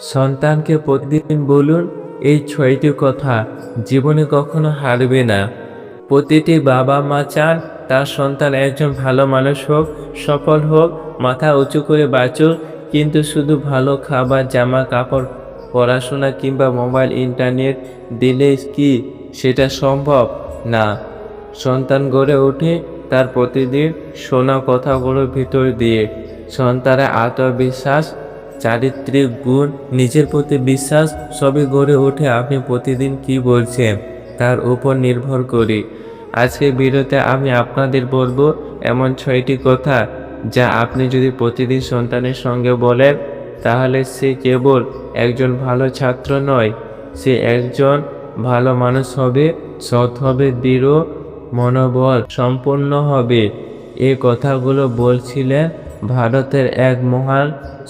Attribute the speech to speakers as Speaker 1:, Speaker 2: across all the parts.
Speaker 1: সন্তানকে প্রতিদিন বলুন, এই ছয়টি কথা জীবনে কখনো হারবে না। প্রতিটি বাবা মা চান তার সন্তান একজন ভালো মানুষ হোক, সফল হোক, মাথা উঁচু করে বাঁচুক, কিন্তু শুধু ভালো খাবার জামা কাপড় পড়াশোনা কিংবা মোবাইল, ইন্টারনেট দিলে কি সেটা সম্ভব? না। সন্তান গড়ে ওঠে তার প্রতিদিন শোনা কথাগুলোর ভিতর দিয়ে। সন্তানের আত্মবিশ্বাস চারিত্রিক গুণ নিজের প্রতি বিশ্বাস সবই গড়ে ওঠে। আপনি প্রতিদিন কি বলছেন? তার উপর নির্ভর করি। আজকে ভিডিওতে আমি আপনাদের বলব এমন ছয়টি কথা যা আপনি যদি প্রতিদিন সন্তানের সঙ্গে বলেন, তাহলে সে কেবল একজন ভালো ছাত্র নয়, সে একজন ভালো মানুষ হবে, সৎ হবে, দৃঢ়, মনোবল সম্পন্ন হবে। এই কথাগুলো বলছিলেন ভারতের এক মহান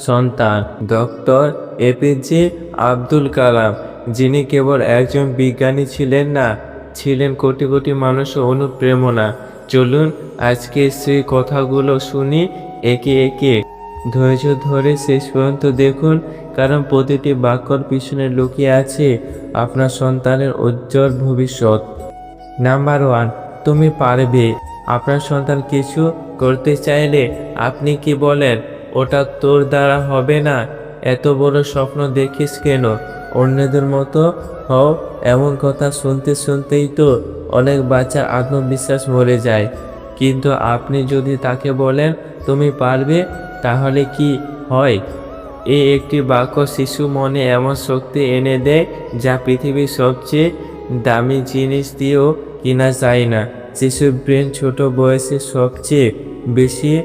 Speaker 1: সন্তান, ডক্টর এপিজে আব্দুল কালাম, যিনি কেবল একজন বিজ্ঞানী ছিলেন না, ছিলেন কোটি কোটি মানুষের অনুপ্রেরণা। চলুন আজকে সেই কথাগুলো শুনি একে একে। ধৈর্য ধরে শেষ পর্যন্ত দেখুন, কারণ প্রতিটি বাক্যর পিছনে লুকিয়ে আছে আপনার সন্তানের উজ্জ্বল ভবিষ্যৎ। নাম্বার ওয়ান, তুমি পারবে। আপনার সন্তান কিছু করতে চাইলে আপনি কি বলেন? ওটা তোর দ্বারা হবে না। এত বড় স্বপ্ন দেখিস কেন? অন্যদের মতো হও, এমন কথা শুনতে শুনতেই তো অনেক বাচ্চার আত্মবিশ্বাস মরে যায়। কিন্তু আপনি যদি তাকে বলেন, তুমি পারবে? তাহলে কি হয়? এই একটি বাক্য শিশু মনে এমন শক্তি এনে দেয় যা পৃথিবীর সবচেয়ে দামি জিনিস দিয়েও কিনা যায় না। শিশুর ব্রেন ছোট বয়সে সবচেয়ে বেশি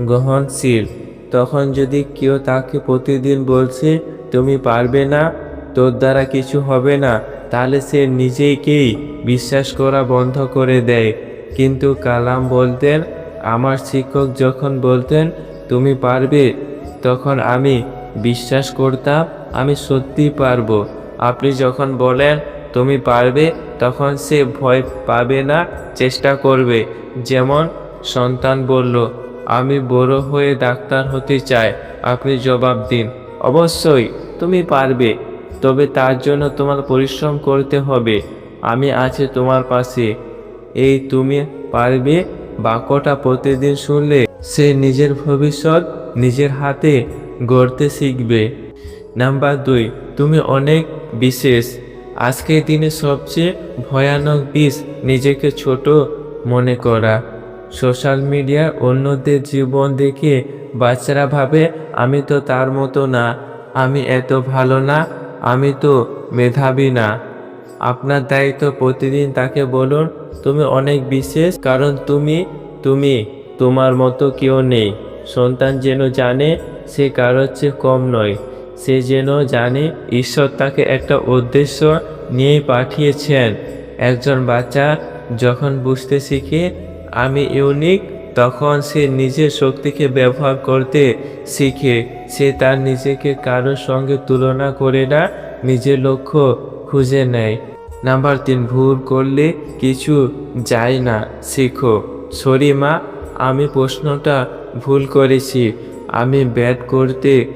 Speaker 1: গ্রহণশীল। তখন যদি কেউ তাকে প্রতিদিন বলছে, তুমি পারবে না, তোর দ্বারা কিছু হবে না, তাহলে সে নিজেকেই বিশ্বাস করা বন্ধ করে দেয়। কিন্তু কালাম বলতেন, আমার শিক্ষক যখন বলতেন, তুমি পারবে, তখন আমি বিশ্বাস করতাম, আমি সত্যি পারব। আপনি যখন বলেন, তুমি পারবে, তখন সে ভয় পাবে না, চেষ্টা করবে। যেমন সন্তান বলল আমি বড় হয়ে ডাক্তার হতে চাই, আপনি জবাব দিন। অবশ্যই, তুমি পারবে, তবে তার জন্য তোমার পরিশ্রম করতে হবে। আমি আছি তোমার পাশে। এই তুমি পারবে বাক্যটা প্রতিদিন শুনলে, সে নিজের ভবিষ্যৎ নিজের হাতে গড়তে শিখবে। নাম্বার দুই, তুমি অনেক বিশেষ। আজকের দিনে সবচেয়ে ভয়ানক বিষ নিজেকে ছোট মনে করা। সোশ্যাল মিডিয়ায় অন্যদের জীবন দেখে বাচ্চারা ভাবে, আমি তো তার মতো না, আমি এত ভালো না, আমি তো মেধাবী না। আপনার দায়িত্ব প্রতিদিন তাকে বলুন, তুমি অনেক বিশেষ, কারণ তুমি তুমি, তোমার মতো কেউ নেই। সন্তান যেন জানে, সে কারোর চেয়ে কম নয়। সে যেন জানে, ঈশ্বর তাকে একটা উদ্দেশ্য নিয়ে পাঠিয়েছেন। একজন বাচ্চা যখন বুঝতে শিখে আমি ইউনিক, তখন সে নিজের শক্তিকে ব্যবহার করতে শিখে। সে তার নিজেকে কারোর সঙ্গে তুলনা করে না, নিজের লক্ষ্য খুঁজে নেয়। নাম্বার তিন, ভুল করলে কিছু যায় না, শিখো। সরি মা, আমি প্রশ্নটা ভুল করেছি। আমি ব্যাট করতে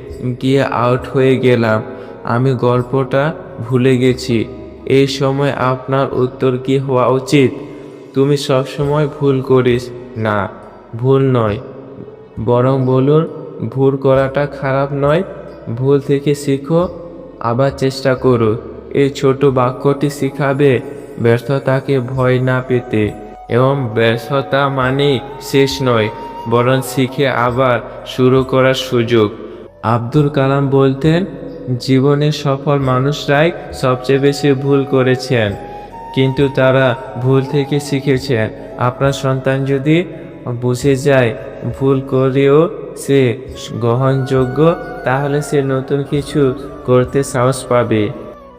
Speaker 1: গিয়ে আউট হয়ে গেলাম। আমি গল্পটা ভুলে গেছি। এই সময় আপনার উত্তর কি হওয়া উচিত? তুমি সবসময় ভুল করিস। না, ভুল নয়। বরং বলুন, ভুল করাটা খারাপ নয়। ভুল থেকে শিখো, আবার চেষ্টা করো। এই ছোট বাক্যটি শিখাবে ব্যর্থতাকে ভয় না পেতে। এবং ব্যর্থতা মানেই শেষ নয়, বরং শিখে আবার শুরু করার সুযোগ। আব্দুল কালাম বলতেন জীবনে সফল মানুষরাই সবচেয়ে বেশি ভুল করেছেন। কিন্তু তারা ভুল থেকে শিখেছেন। আপনার সন্তান যদি বুঝে যায় ভুল করেও সে গ্রহণযোগ্য, তাহলে সে নতুন কিছু করতে সাহস পাবে।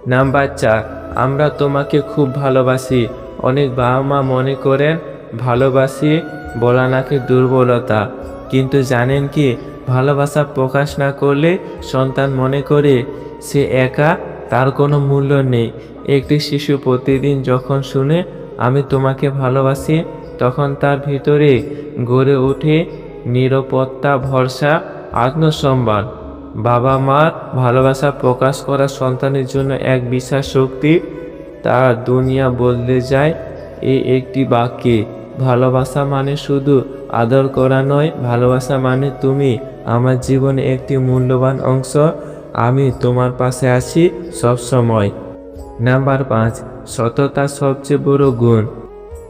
Speaker 1: নাম্বার চার, আমরা তোমাকে খুব ভালোবাসি। অনেক বাবা মা মনে করেন, ভালোবাসি বলা নাকি দুর্বলতা। কিন্তু জানেন কি, ভালোবাসা প্রকাশ না করলে সন্তান মনে করে সে একা তার কোনো মূল্য নেই। একটি শিশু প্রতিদিন যখন শুনে, আমি তোমাকে ভালোবাসি, তখন তার ভিতরে গড়ে ওঠে নিরাপত্তা, ভরসা, আত্মসম্মান। বাবা মার ভালোবাসা প্রকাশ করা সন্তানের জন্য এক বিশাল শক্তি। তার দুনিয়া বদলে যায় এই একটি বাক্যে। ভালোবাসা মানে শুধু আদর করা নয়, ভালোবাসা মানে তুমি আমার জীবনে একটি মূল্যবান অংশ। আমি তোমার পাশে আছি সব সময়। নাম্বার পাঁচ, সততা সবচেয়ে বড় গুণ।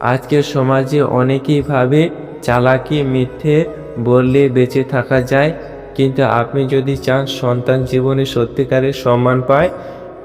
Speaker 1: আজকের সমাজে অনেকেই ভাবে চালাকি, মিথ্যে বললে বেঁচে থাকা যায়, কিন্তু আপনি যদি চান সন্তান জীবনে সত্যিকারের সম্মান পায়,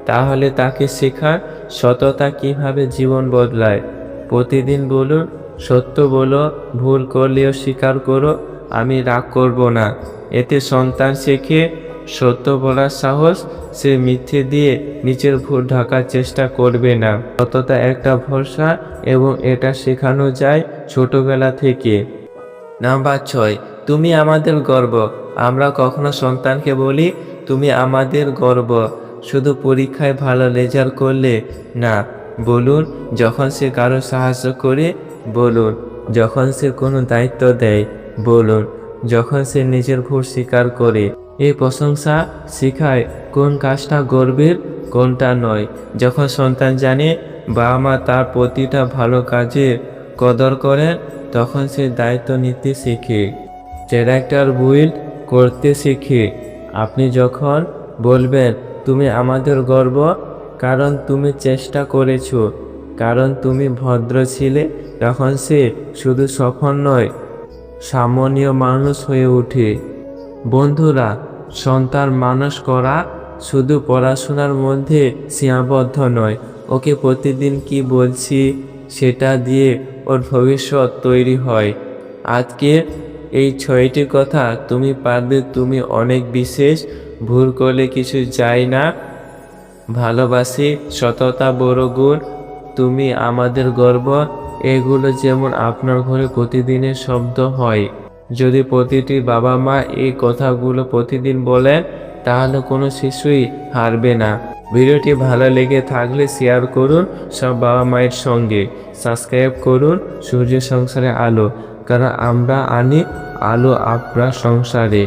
Speaker 1: তাহলে তাকে শেখান সততা কীভাবে জীবন বদলায়। প্রতিদিন বলুন, সত্য বলো, ভুল করলেও স্বীকার করো, আমি রাগ করব না। এতে সন্তান শেখে সত্য বলার সাহস সে মিথ্যে দিয়ে নিজের ভুল ঢাকার চেষ্টা করবে না। সততা একটা ভরসা এবং এটা শেখানো যায় ছোটবেলা থেকে। নাম্বার ছয়, তুমি আমাদের গর্ব। আমরা কখনো সন্তানকে বলি, তুমি আমাদের গর্ব। শুধু পরীক্ষায় ভালো রেজাল্ট করলে না। বলুন, যখন সে কারও সাহায্য করে, বলুন। যখন সে কোনো দায়িত্ব দেয়, বলুন। যখন সে নিজের ভুল স্বীকার করে এই প্রশংসা শিখায় কোন কাজটা গর্বের, কোনটা নয়। যখন সন্তান জানে বাবা মা তার প্রতিটা ভালো কাজে কদর করেন, তখন সে দায়িত্ব নিতে শেখে। ক্যারেক্টার বিল্ড করতে শেখে। আপনি যখন বলবেন, তুমি আমাদের গর্ব, কারণ তুমি চেষ্টা করেছ, কারণ তুমি ভদ্র ছিলে, তখন সে শুধু সফল নয়, সামান্য মানুষ হয়ে ওঠে। বন্ধুরা, সন্তান মানুষ করা শুধু পড়াশোনার মধ্যে সীমাবদ্ধ নয়, ওকে প্রতিদিন কি বলছি সেটা দিয়ে ওর ভবিষ্যৎ তৈরি হয়। আজকে এই ছয়টি কথা তুমি পারবে তুমি অনেক বিশেষ, ভুল করলে কিছু যায় না। ভালোবাসি, সততা, বড় গুণ, তুমি আমাদের গর্ব, এগুলো যেমন আপনার ঘরে প্রতিদিনের শব্দ হয়। যদি প্রতিটি বাবা মা এই কথাগুলো প্রতিদিন বলে তাহলে কোনো শিশুই হারবে না। ভিডিওটি ভালো লেগে থাকলে শেয়ার করুন সব বাবা মায়ের সঙ্গে। সাবস্ক্রাইব করুন সূর্য সংসারে আলো, কারণ আমরা আনি আলো আপনার সংসারে।